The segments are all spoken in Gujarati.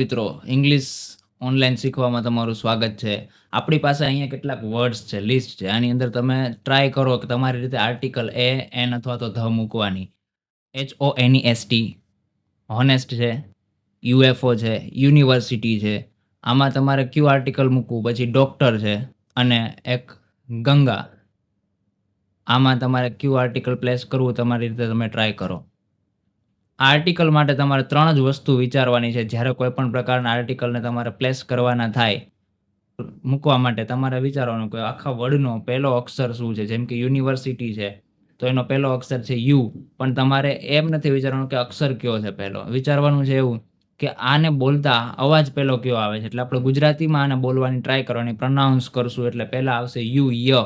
મિત્રો ઇંગ્લિશ ઓનલાઈન શીખવામાં તમારું સ્વાગત છે. આપણી પાસે અહીંયા કેટલાક વર્ડ્સ છે લિસ્ટ છે. આની અંદર તમે ટ્રાય કરો કે તમારી રીતે આર્ટિકલ એ એન અથવા તો ધ મૂકવાની. H O N E S T honest છે યુએફઓ છે યુનિવર્સિટી છે. આમાં તમારે ક્યુ આર્ટિકલ મૂકવું, પછી ડૉક્ટર છે અને એક ગંગા. આમાં તમારે ક્યુ આર્ટિકલ પ્લેસ કરવું, તમારી રીતે તમે ટ્રાય કરો. આર્ટિકલ માટે તમારે ત્રણ જ વસ્તુ વિચારવાની છે. જ્યારે કોઈ પણ પ્રકારના આર્ટિકલને તમારે પ્લેસ કરવાના થાય, મૂકવા માટે તમારે વિચારવાનું કે આખા વર્ડનો પહેલો અક્ષર શું છે? જેમ કે યુનિવર્સિટી છે, તો એનો પહેલો અક્ષર છે યુ. પણ તમારે એમ નથી વિચારવાનું કે અક્ષર કયો છે પહેલો. વિચારવાનું છે એવું કે આને બોલતા અવાજ પહેલો કયો આવે છે? એટલે આપણે ગુજરાતીમાં આને બોલવાની ટ્રાય કરવાની પ્રનાઉન્સ કરશું એટલે પહેલાં આવશે યુ ય.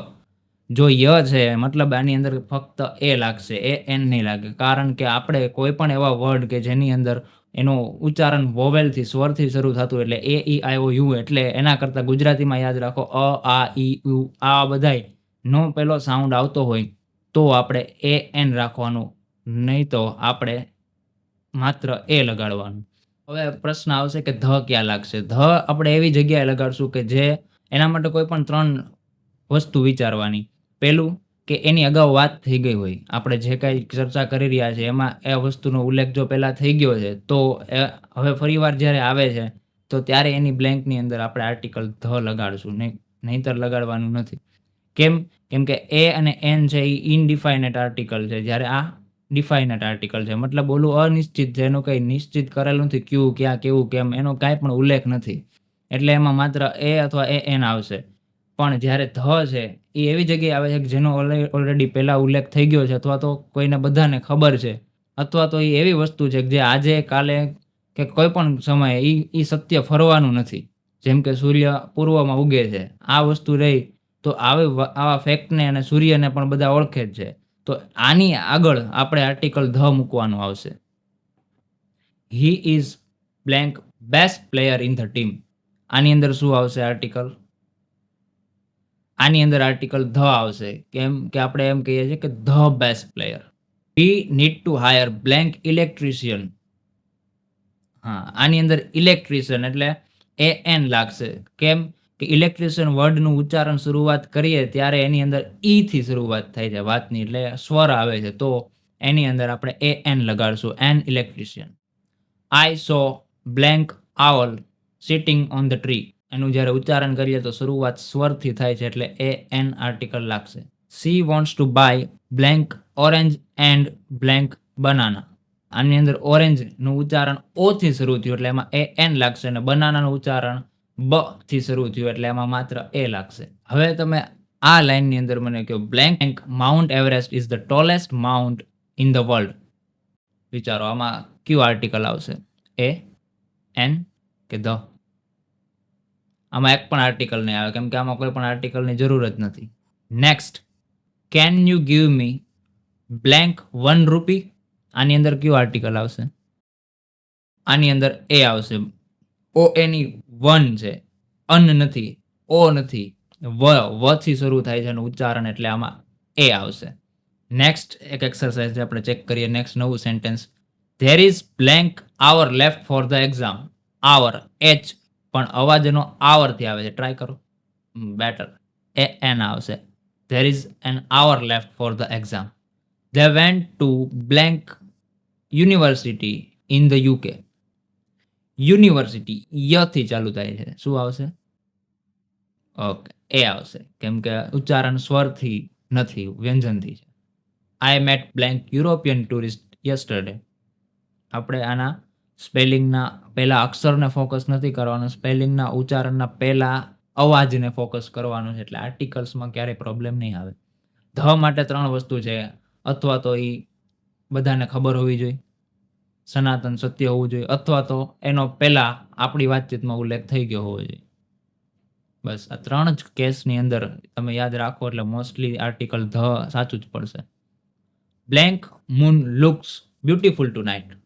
જો ય છે, મતલબ આની અંદર ફક્ત એ લાગશે, એ એન નહીં લાગે. કારણ કે આપણે કોઈ પણ એવા વર્ડ કે જેની અંદર એનું ઉચ્ચારણ વોવેલથી સ્વરથી શરૂ થતું એટલે એ, ઈ આઈ ઓ યુ એટલે એના કરતાં ગુજરાતીમાં યાદ રાખો, અ, આ, ઈ, યુ, આ બધાય નો પેલો સાઉન્ડ આવતો હોય તો આપણે એ, એન રાખવાનું, નહીં તો આપણે માત્ર એ લગાડવાનું. હવે પ્રશ્ન આવશે કે ધ ક્યાં લાગશે? ધ આપણે એવી જગ્યાએ લગાડશું કે જે એના માટે કોઈ પણ ત્રણ વસ્તુ વિચારવાની. પહેલું કે એની અગાઉ વાત થઈ ગઈ હોય. આપણે જે કાંઈ ચર્ચા કરી રહ્યા છે એમાં એ વસ્તુનો ઉલ્લેખ જો પહેલાં થઈ ગયો છે, તો હવે ફરીવાર જ્યારે આવે છે, તો ત્યારે એની બ્લેન્કની અંદર આપણે આર્ટિકલ ધ લગાડશું નહીં નહીંતર લગાડવાનું નથી. કેમ? કેમ કે એ અને એન છે એ ઇનડિફાઇનેટ આર્ટિકલ છે. જ્યારે આ ડિફાઇનેટ આર્ટિકલ છે, મતલબ ઓલું અનિશ્ચિત છે, એનું કંઈ નિશ્ચિત કરેલું નથી, ક્યુ, ક્યાં, કેવું, કેમ, એનો કાંઈ પણ ઉલ્લેખ નથી. એટલે એમાં માત્ર એ અથવા એ એન આવશે. પણ જ્યારે ધ છે, એ એવી જગ્યાએ આવે છે કે જેનો ઓલરેડી પહેલાં ઉલ્લેખ થઈ ગયો છે, અથવા તો કોઈને બધાને ખબર છે, અથવા તો એ એવી વસ્તુ છે કે જે આજે, કાલે કે કોઈ પણ સમયે એ એ સત્ય ફરવાનું નથી. જેમ કે સૂર્ય પૂર્વમાં ઉગે છે, આ વસ્તુ રહી, તો આવી આવા ફેક્ટને અને સૂર્યને પણ બધા ઓળખે જ છે. તો આની આગળ આપણે આર્ટિકલ ધ મૂકવાનું આવશે. He is blank best player in the team આની અંદર શું આવશે આર્ટિકલ આની અંદર આર્ટિકલ ધ આવશે કેમ કે આપણે એમ કહીએ છીએ કે the best player we need to hire blank electrician હા, આની અંદર ઇલેક્ટ્રિશિયન એટલે એ એન લાગશે. કેમ? કે ઇલેક્ટ્રિશિયન વર્ડનું ઉચ્ચારણ શરૂઆત કરીએ ત્યારે એની અંદર ઈથી શરૂઆત થાય છે, વાતની એટલે સ્વર આવે છે. તો એની અંદર આપણે એ an લગાડશું an electrician I saw blank owl sitting on the tree એનું જ્યારે ઉચ્ચારણ કરીએ તો શરૂઆત સ્વરથી થાય છે એટલે એ એન આર્ટિકલ લાગશે. She wants to buy blank orange and blank banana. આની અંદર ઓરેન્જનું ઉચ્ચારણ ઓથી શરૂ થયું એટલે એમાં એ એન લાગશે અને બનાનાનું ઉચ્ચારણ બ થી શરૂ થયું એટલે એમાં માત્ર એ લાગશે. હવે તમે આ લાઇનની અંદર મને કહો, blank Mount Everest is the tallest mountain in the world. વિચારો, આમાં કયું આર્ટિકલ આવશે? એ, એન કે ધ? આમાં એક પણ આર્ટિકલ નહીં આવે, કેમ કે આમાં કોઈ પણ આર્ટિકલની જરૂર જ નથી. Next can you give me blank one rupee આની અંદર કયું આર્ટિકલ આવશે? આની અંદર એ આવશે. ઓ એની વન છે. અન નથી. ઓ નથી. વ વ શરૂ થાય છે એનું ઉચ્ચારણ એટલે આમાં એ આવશે. નેક્સ્ટ એક એક્સરસાઇઝ આપણે ચેક કરીએ. નેક્સ્ટ નવું sentence there is blank hour left for the exam hour H પણ અવાજ એનો આવરથી આવે છે. ટ્રાય કરો. બેટર એ એન આવશે. There is an hour left for the exam they went to blank university in the UK university યથી ચાલુ થાય છે. શું આવશે? ઓકે એ આવશે. કેમ કે ઉચ્ચારણ સ્વરથી નથી, વ્યંજનથી છે. I met blank European tourist yesterday આપણે આના સ્પેલિંગના પહેલા અક્ષરને ફોકસ નથી કરવાનું, સ્પેલિંગના ઉચ્ચારણના પહેલા અવાજને ફોકસ કરવાનું છે. એટલે આર્ટિકલ્સમાં ક્યારેય પ્રોબ્લેમ નહીં આવે. ધ માટે ત્રણ વસ્તુ છે. અથવા તો એ બધાને ખબર હોવી જોઈએ. સનાતન સત્ય હોવું જોઈએ. અથવા તો એનો પહેલા આપણી વાતચીતમાં ઉલ્લેખ થઈ ગયો હોવો જોઈએ. બસ, આ ત્રણ જ કેસની અંદર તમે યાદ રાખો એટલે મોસ્ટલી આર્ટિકલ ધ સાચું જ પડશે. Blank moon looks beautiful tonight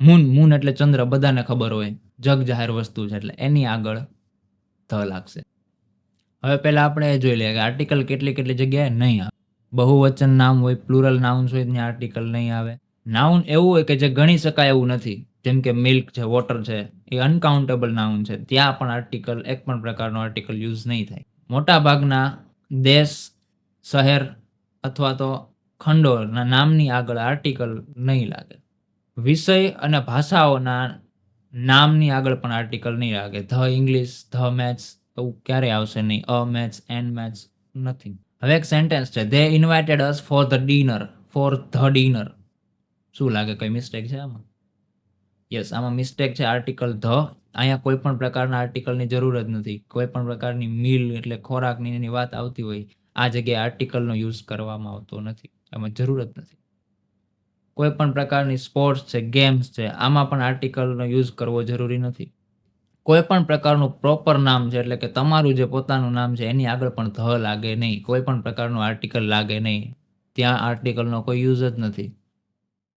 moon moon એટલે ચંદ્ર બધાને ખબર હોય જગ જાહેર વસ્તુ છે એટલે એની આગળ ધ લાગશે હવે પહેલાં આપણે એ જોઈ લઈએ કે આર્ટિકલ કેટલી કેટલી જગ્યાએ નહીં આવે બહુવચન નામ હોય પ્લુરલ નાઉન્સ હોય ત્યાં આર્ટિકલ નહીં આવે નાઉન એવું હોય કે જે ગણી શકાય એવું નથી જેમ કે મિલ્ક છે વોટર છે એ અનકાઉન્ટેબલ નાઉન છે. ત્યાં પણ આર્ટિકલ એક પણ પ્રકારનો આર્ટિકલ યુઝ નહીં થાય. મોટાભાગના દેશ, શહેર અથવા તો ખંડોના નામની આગળ આર્ટિકલ નહીં લાગે. વિષય અને ભાષાઓના નામની આગળ પણ આર્ટિકલ નહીં લાગે. ધ ઇંગ્લિશ, ધ મેથ્સ એવું ક્યારેય આવશે નહીં. A maths, an maths nothing. હવે એક સેન્ટેન્સ છે. They invited us for the dinner. For the dinner. શું લાગે કઈ મિસ્ટેક છે આમાં? યસ આમાં મિસ્ટેક છે આર્ટિકલ ધ. અહીંયા કોઈ પણ પ્રકારના આર્ટિકલની જરૂર જ નથી. કોઈ પણ પ્રકારની મીલ એટલે ખોરાકની એની વાત આવતી હોય આ જગ્યાએ આર્ટિકલનો યુઝ કરવામાં આવતો નથી. એમાં જરૂર જ નથી. કોઈ પણ પ્રકારની સ્પોર્ટ્સ છે, ગેમ્સ છે આમાં પણ આર્ટિકલનો યુઝ કરવો જરૂરી નથી. કોઈ પણ પ્રકારનું પ્રોપર નામ છે એટલે કે તમારું જે પોતાનું નામ છે એની આગળ પણ ધ લાગે નહીં. કોઈ પણ પ્રકારનું આર્ટિકલ લાગે નહીં. ત્યાં આર્ટિકલનો કોઈ યુઝ જ નથી.